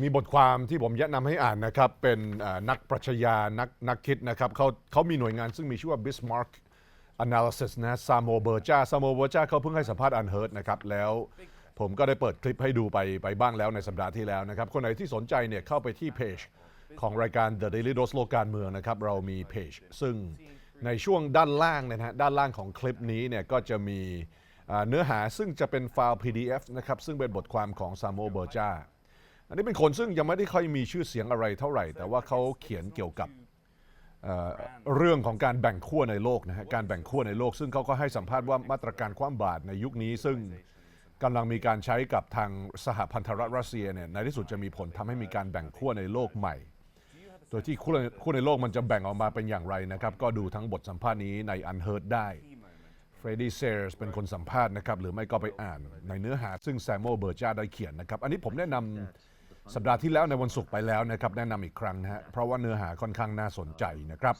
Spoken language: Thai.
มีบทความที่ผมแนะนำให้อ่านนะครับ เป็นนักปรัชญานักนักคิดนะครับเขาเขามีหน่วยงานซึ่งมีชื่อว่า Bismarck Analysis นะซาโมเบอร์จาซาโมเบอร์จาเขาเพิ่งให้สัมภาษณ์อันเฮิร์ตนะครับ แล้วผมก็ได้เปิดคลิปให้ดูไปไปบ้างแล้วในสัปดาห์ที่แล้วนะครับ คนไหนที่สนใจเนี่ยเข้าไปที่เพจของรายการ The Daily Dose โลกการเมืองนะครับ เรามีเพจซึ่งในช่วงด้านล่างนะฮะด้านล่างของคลิปนี้เนี่ยก็จะมีเนื้อหาซึ่งจะเป็นไฟล์ PDF นะครับซึ่งเป็นบทความของซาโมเบอร์จา อันนี้เป็นคนซึ่งยังไม่ได้ค่อยมีชื่อเสียงอะไรเท่าไหร่ แต่ว่าเขาเขียนเกี่ยวกับเอ่อเรื่องของการแบ่งขั้วในโลกนะฮะการแบ่งขั้วในโลก ซึ่งเขาก็ให้สัมภาษณ์ว่ามาตรการคว่ำบาตรในยุคนี้ ซึ่งกำลังมีการใช้กับทางสหพันธรัฐรัสเซียเนี่ยในที่สุดจะมีผลทำให้มีการแบ่งขั้วในโลกใหม่ โดยที่ขั้วขั้วในโลกมันจะแบ่งออกมาเป็นอย่างไรนะครับก็ดูทั้งบทสัมภาษณ์นี้ในอันเฮิร์ได้เฟรดดี้เซอร์สเป็นคนสัมภาษณ์นะครับหรือไม่ก็ไปอ่านในเนื้อหาซึ่งแซมโมเบอร์จาได้เขียนนะครับอันนี้ผมแนะนำ สัปดาห์ที่แล้วในวันศุกร์ไปแล้วนะครับแนะนำอีกครั้งนะฮะเพราะว่าเนื้อหาค่อนข้างน่าสนใจนะครับ